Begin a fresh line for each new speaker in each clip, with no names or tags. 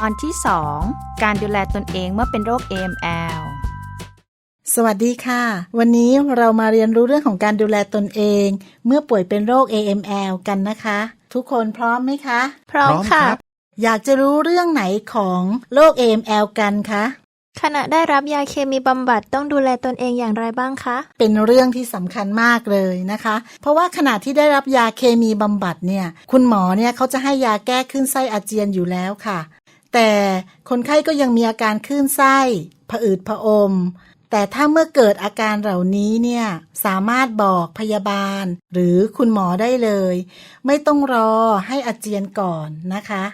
ตอนที่ 2 การดูแลตนเองเมื่อเป็นโรค AML
สวัสดีค่ะ วันนี้เรามาเรียนรู้เรื่องของการดูแลตนเอง เมื่อป่วยเป็นโรค AML กันนะคะ ทุกคนพร้อมไหมคะ
พร้อมค่ะ
อยากจะรู้เรื่องไหนของโรค AML กันคะ
ขณะได้รับยาเคมีบำบัดต้องดูแลตนเองอย่างไรบ้างคะ
เป็นเรื่องที่สำคัญมากเลยนะคะ เพราะว่าขณะที่ได้รับยาเคมีบำบัดเนี่ย คุณหมอเนี่ยเขาจะให้ยาแก้คลื่นไส้อาเจียนอยู่แล้วค่ะ แต่คนไข้ก็ยังมีอาการคลื่นไส้ผะอืดผะอม แต่ถ้าเมื่อเกิดอาการเหล่านี้เนี่ยสามารถบอกพยาบาล หรือคุณหมอได้เลย ไม่ต้องรอให้อาเจียนก่อนนะคะ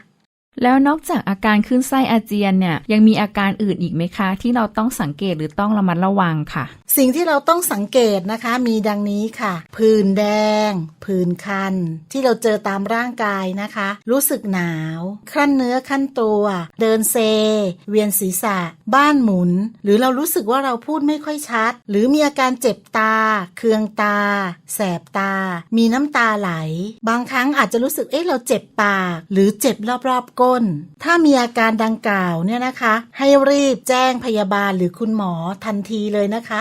แล้วนอกจากอาการขึ้นไส้อาเจียนเนี่ยยังมีอาการอื่นอีกไหมคะ ที่เราต้องสังเกตหรือต้องระมัดระวังค่ะ
สิ่งที่เราต้องสังเกตนะคะมีดังนี้ค่ะ ผื่นแดง ผื่นคัน ที่เราเจอตามร่างกายนะคะ รู้สึกหนาว ขั้นเนื้อขั้นตัว เดินเซ เวียนศีรษะ บ้านหมุน หรือเรารู้สึกว่าเราพูดไม่ค่อยชัด หรือมีอาการเจ็บตา เคืองตา แสบตา มีน้ำตาไหล บางครั้งอาจจะรู้สึกเอ๊ะเราเจ็บปาก หรือเจ็บรอบๆก้นถ้ามีอาการดังกล่าวเนี่ยนะคะ ให้รีบแจ้งพยาบาลหรือคุณหมอทันทีเลยนะคะ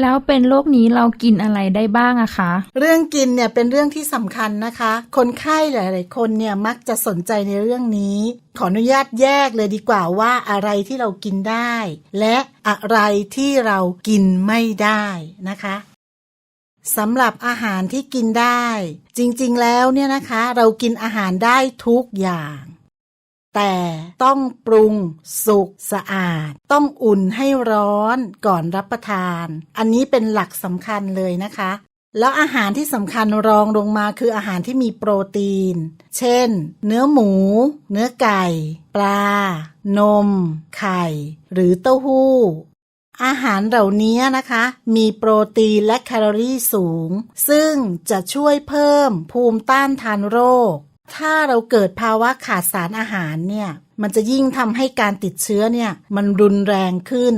แล้วเป็นโรคนี้เรากินอะไรได้บ้างอะคะ
เรื่องกินเนี่ยเป็นเรื่องที่สำคัญนะคะ คนไข้หลาย ๆ คนเนี่ยมักจะสนใจในเรื่องนี้ ขออนุญาตแยกเลยดีกว่าว่าอะไรที่เรากินได้ และอะไรที่เรากินไม่ได้นะคะสำหรับอาหารที่กินได้ จริงๆแล้วเนี่ยนะคะ เรากินอาหารได้ทุกอย่าง แต่ต้องปรุง สุกสะอาด ต้องอุ่นให้ร้อนก่อนรับประทาน อันนี้เป็นหลักสำคัญเลยนะคะ แล้วอาหารที่สำคัญรองลงมาคืออาหารที่มีโปรตีน เช่น เนื้อหมู เนื้อไก่ ปลา นม ไข่ หรือเต้าหู้อาหารเหล่านี้นะคะ มีโปรตีนและแคลอรี่สูง ซึ่งจะช่วยเพิ่มภูมิต้านทานโรค ถ้าเราเกิดภาวะขาดสารอาหารเนี่ย มันจะยิ่งทำให้การติดเชื้อเนี่ย มันรุนแรงขึ้น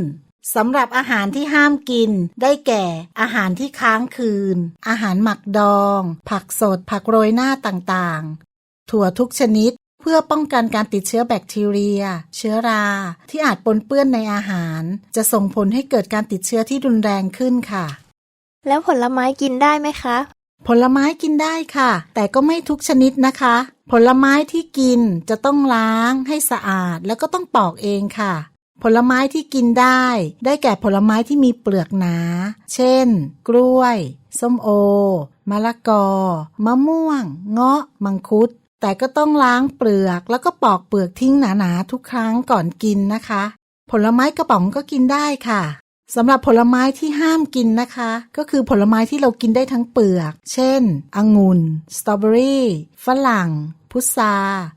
สำหรับอาหารที่ห้ามกิน ได้แก่ อาหารที่ค้างคืน อาหารหมักดอง ผักสด ผักโรยหน้าต่างๆ ถั่วทุกชนิดเพื่อป้องกันการติดเชื้อแบคทีเรีย เชื้อรา ที่อาจปนเปื้อนในอาหาร จะส่งผลให้เกิดการติดเชื้อที่รุนแรงขึ้นค่ะ
แล้วผลไม้กินได้ไหมคะ
ผลไม้กินได้ค่ะ แต่ก็ไม่ทุกชนิดนะคะ ผลไม้ที่กินจะต้องล้างให้สะอาดแล้วก็ต้องปอกเองค่ะ ผลไม้ที่กินได้ ได้แก่ผลไม้ที่มีเปลือกหนา เช่น กล้วย ส้มโอ มะละกอ มะม่วง เงาะ มังคุด แต่ก็ต้องล้างเปลือกแล้วก็ปอกเปลือกทิ้งหนาๆทุกครั้งก่อนกินนะคะ ผลไม้กระป๋องก็กินได้ค่ะ สำหรับผลไม้ที่ห้ามกินนะคะ ก็คือผลไม้ที่เรากินได้ทั้งเปลือก เช่น องุ่น สตรอเบอรี่ ฝรั่ง พุทรา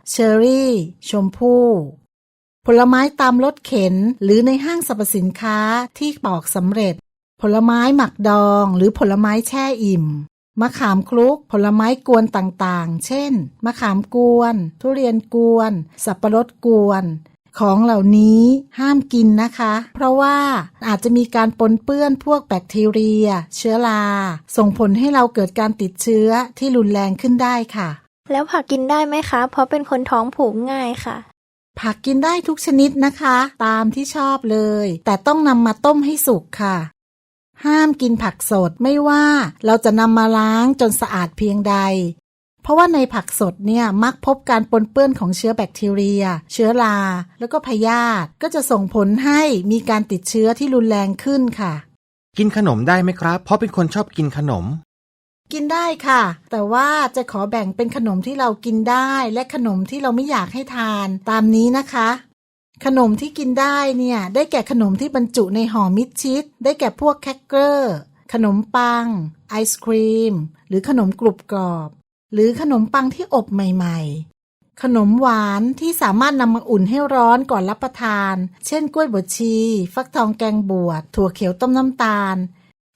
เชอร์รี่ ชมพู่ผลไม้ตามรถเข็น หรือในห้างสรรพสินค้าที่ปอกสำเร็จ ผลไม้หมักดอง หรือผลไม้แช่อิ่ม มะขามคลุก ผลไม้กวนต่างๆ เช่น มะขามกวน ทุเรียนกวน สับปะรดกวน ของเหล่านี้ห้ามกินนะคะ เพราะว่าอาจจะมีการปนเปื้อนพวกแบคทีเรีย เชื้อรา ส่งผลให้เราเกิดการติดเชื้อที่รุนแรงขึ้นได้ค่ะ
แล้วผักกินได้ไหมคะ เพราะเป็นคนท้องผูกง่ายค่ะ
ผักกินได้ทุกชนิดนะคะ ตามที่ชอบเลย แต่ต้องนำมาต้มให้สุกค่ะ ห้ามกินผักสดไม่ว่าเราจะนำมาล้างจนสะอาดเพียงใด เพราะว่าในผักสดเนี่ยมักพบการปนเปื้อนของเชื้อแบคทีเรีย เชื้อรา แล้วก็พยาธิก็จะส่งผลให้มีการติดเชื้อที่รุนแรงขึ้นค่ะ
กินขนมได้ไหมครับ เพราะเป็นคนชอบกินขนม
กินได้ค่ะ แต่ว่าจะขอแบ่งเป็นขนมที่เรากินได้ และขนมที่เราไม่อยากให้ทานตามนี้นะคะขนมที่กินได้เนี่ยได้แก่ขนมที่บรรจุในห่อมิดชิด ได้แก่พวกแครกเกอร์ ขนมปัง ไอศครีม หรือขนมกรุบกรอบ หรือขนมปังที่อบใหม่ ๆ ขนมหวานที่สามารถนำมาอุ่นให้ร้อนก่อนรับประทาน เช่น กล้วยบดชี ฟักทองแกงบวชถั่วเขียวต้มน้ำตาล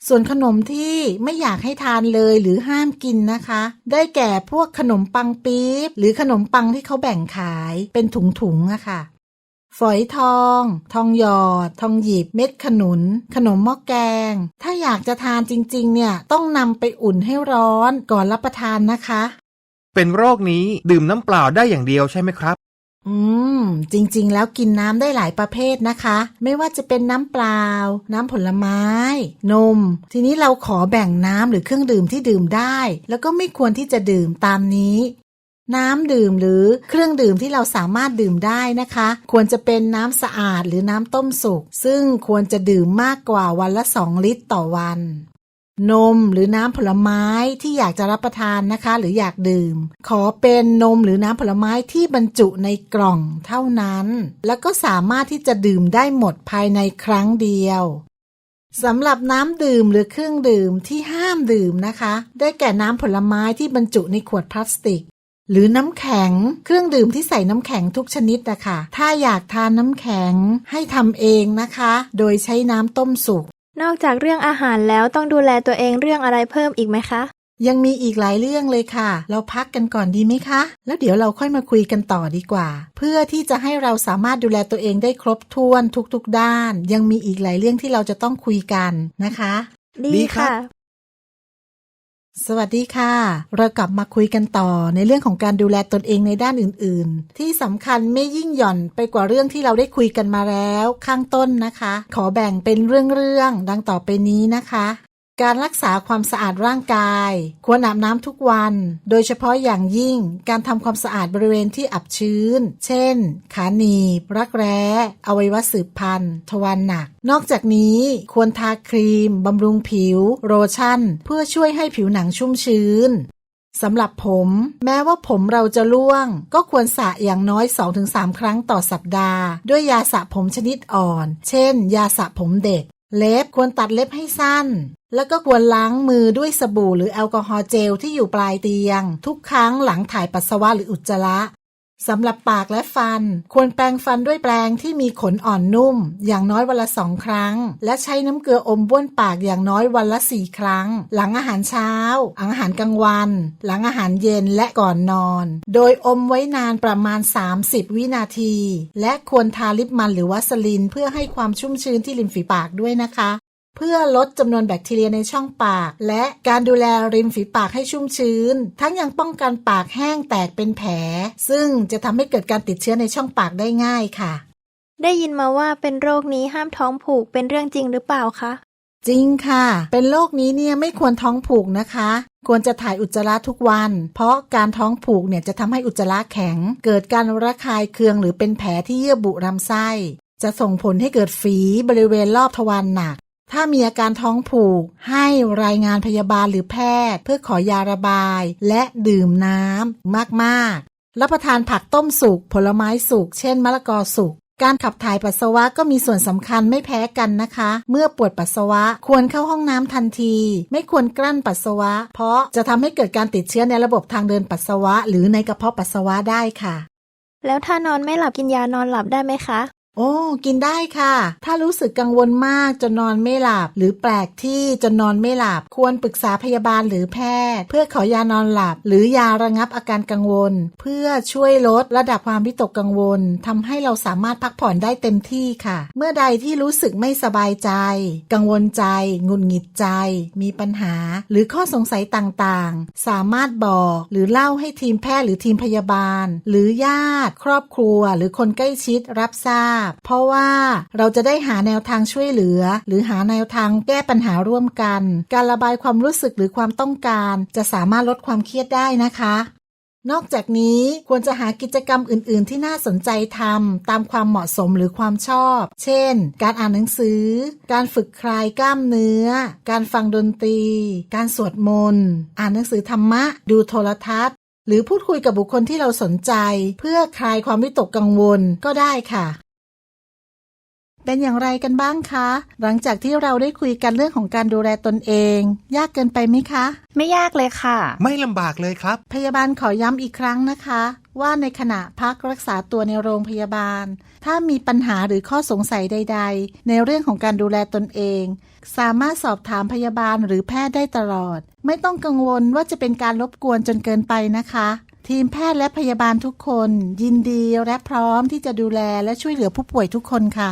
ส่วนขนมที่ไม่อยากให้ทานเลยหรือห้ามกินนะคะ ได้แก่พวกขนมปังปี๊บหรือขนมปังที่เขาแบ่งขายเป็นถุงๆอะค่ะ ฝอยทอง ทองหยอด ทองหยิบ เม็ดขนุน ขนมหม้อแกง ถ้าอยากจะทานจริงๆ เนี่ยต้องนำไปอุ่นให้ร้อนก่อนรับประทานนะคะ
เป็นโรคนี้ดื่มน้ำเปล่าได้อย่างเดียวใช่ไหมครับ
อืม จริงๆ แล้วกินน้ำได้หลายประเภทนะคะ ไม่ว่าจะเป็นน้ำเปล่า น้ำผลไม้ นม ทีนี้เราขอแบ่งน้ำหรือเครื่องดื่มที่ดื่มได้ แล้วก็ไม่ควรที่จะดื่มตามนี้ น้ำดื่มหรือเครื่องดื่มที่เราสามารถดื่มได้นะคะ ควรจะเป็นน้ำสะอาดหรือน้ำต้มสุก ซึ่งควรจะดื่มมากกว่าวันละ 2 ลิตรต่อวัน นมหรือน้ำผลไม้ที่อยากจะรับประทานนะคะ หรืออยากดื่ม ขอเป็นนมหรือน้ำผลไม้ที่บรรจุในกล่องเท่านั้น แล้วก็สามารถที่จะดื่มได้หมดภายในครั้งเดียวสำหรับน้ำดื่มหรือเครื่องดื่มที่ห้ามดื่มนะคะ ได้แก่น้ำผลไม้ที่บรรจุในขวดพลาสติก หรือน้ำแข็ง เครื่องดื่มที่ใส่น้ำแข็งทุกชนิดนะคะถ้าอยากทานน้ำแข็งให้ทำเองนะคะ โดยใช้น้ำต้มสุก
นอกจากเรื่องอาหารแล้วต้องดูแลตัวเองเรื่องอะไรเพิ่มอีกไหมคะ
ยังมีอีกหลายเรื่องเลยค่ะ เราพักกันก่อนดีไหมคะ แล้วเดี๋ยวเราค่อยมาคุยกันต่อดีกว่า เพื่อที่จะให้เราสามารถดูแลตัวเองได้ครบถ้วนทุกๆด้าน ยังมีอีกหลายเรื่องที่เราจะต้องคุยกันนะคะ
ดี
ดีครับ
ค่ะ
สวัสดีค่ะ เรากลับมาคุยกันต่อในเรื่องของการดูแลตนเองในด้านอื่น ๆ ที่สำคัญไม่ยิ่งหย่อนไปกว่าเรื่องที่เราได้คุยกันมาแล้ว ข้างต้นนะคะ ขอแบ่งเป็นเรื่องๆดังต่อไปนี้นะคะ การรักษาความสะอาดร่างกาย ควรอาบน้ำทุกวัน โดยเฉพาะอย่างยิ่งการทำความสะอาดบริเวณที่อับชื้น เช่น ขาหนีบ รักแร้ อวัยวะสืบพันธุ์ ทวารหนัก นอกจากนี้ควรทาครีมบำรุงผิวโลชั่น เพื่อช่วยให้ผิวหนังชุ่มชื้นสำหรับผม แม้ว่าผมเราจะร่วง ก็ควรสระอย่างน้อย 2-3 ครั้งต่อสัปดาห์ ด้วยยาสระผมชนิดอ่อน เช่น ยาสระผมเด็ก เล็บควรตัดเล็บให้สั้น แล้วก็ควรล้างมือด้วยสบู่หรือแอลกอฮอล์เจลที่อยู่ปลายเตียง ทุกครั้งหลังถ่ายปัสสาวะหรืออุจจาระสำหรับปากและฟัน ควรแปรงฟันด้วยแปรงที่มีขนอ่อนนุ่ม อย่างน้อยวันละสองครั้ง และใช้น้ำเกลืออมบ้วนปากอย่างน้อยวันละสี่ครั้ง หลังอาหารเช้าอาหารกลางวัน หลังอาหารเย็นและก่อนนอน โดยอมไว้นานประมาณ 30 วินาที และควรทาลิปมันหรือวัสลินเพื่อให้ความชุ่มชื้นที่ริมฝีปากด้วยนะคะ เพื่อลดจำนวนแบคทีเรียในช่องปาก และการดูแลริมฝีปากให้ชุ่มชื้น ทั้งยังป้องกันปากแห้งแตกเป็นแผล ซึ่งจะทำให้เกิดการติดเชื้อในช่องปากได้ง่ายค่ะ
ได้ยินมาว่าเป็นโรคนี้ห้ามท้องผูกเป็นเรื่องจริงหรือเปล่าคะ
จริงค่ะ เป็นโรคนี้เนี่ยไม่ควรท้องผูกนะคะ ควรจะถ่ายอุจจาระทุกวัน เพราะการท้องผูกเนี่ยจะทำให้อุจจาระแข็ง เกิดการระคายเคืองหรือเป็นแผลที่เยื่อบุลำไส้ จะส่งผลให้เกิดฝีบริเวณรอบทวารหนัก ถ้ามีอาการท้องผูก ให้รายงานพยาบาลหรือแพทย์ เพื่อขอยาระบาย และดื่มน้ำมากๆ รับประทานผักต้มสุกผลไม้สุกเช่นมะละกอสุกการขับถ่ายปัสสาวะก็มีส่วนสำคัญไม่แพ้กันนะคะ เมื่อปวดปัสสาวะควรเข้าห้องน้ำทันที ไม่ควรกลั้นปัสสาวะ เพราะจะทำให้เกิดการติดเชื้อในระบบทางเดินปัสสาวะ หรือในกระเพาะปัสสาวะได้ค่ะ
แล้วถ้านอนไม่หลับกินยานอนหลับได้ไหมคะ
โอ้กินได้ค่ะ ถ้ารู้สึกกังวลมากจนนอนไม่หลับ หรือแปลกที่จนนอนไม่หลับ ควรปรึกษาพยาบาลหรือแพทย์ เพื่อขอยานอนหลับ หรือยาระงับอาการกังวล เพื่อช่วยลดระดับความวิตกกังวลทำให้เราสามารถพักผ่อนได้เต็มที่ค่ะ เมื่อใดที่รู้สึกไม่สบายใจ กังวลใจงุดหงิดใจ มีปัญหา หรือข้อสงสัยต่างๆ สามารถบอกหรือเล่าให้ทีมแพทย์หรือทีมพยาบาล หรือญาติ ครอบครัว หรือคนใกล้ชิดรับทราบเพราะว่าเราจะได้หาแนวทางช่วยเหลือ หรือหาแนวทางแก้ปัญหาร่วมกัน การระบายความรู้สึกหรือความต้องการ จะสามารถลดความเครียดได้นะคะนอกจากนี้ควรจะหากิจกรรมอื่น ๆ ที่น่าสนใจทำตามความเหมาะสมหรือความชอบ เช่น การอ่านหนังสือ การฝึกคลายกล้ามเนื้อ การฟังดนตรี การสวดมนต์ อ่านหนังสือธรรมะ ดูโทรทัศน์ หรือพูดคุยกับบุคคลที่เราสนใจ เพื่อคลายความวิตกกังวลก็ได้ค่ะ เป็นอย่างไรกันบ้างคะ หลังจากที่เราได้คุยกันเรื่องของการดูแลตนเอง ยากเกินไปไหมคะ
ไม่ยากเลยค่ะ
ไม่ลำบากเลยครับ
พยาบาลขอย้ำอีกครั้งนะคะ ว่าในขณะพักรักษาตัวในโรงพยาบาล ถ้ามีปัญหาหรือข้อสงสัยใด ๆ ในเรื่องของการดูแลตนเอง สามารถสอบถามพยาบาลหรือแพทย์ได้ตลอด ไม่ต้องกังวลว่าจะเป็นการรบกวนจนเกินไปนะคะทีมแพทย์และพยาบาลทุกคน ยินดีและพร้อมที่จะดูแลและช่วยเหลือผู้ป่วยทุกคนค่ะ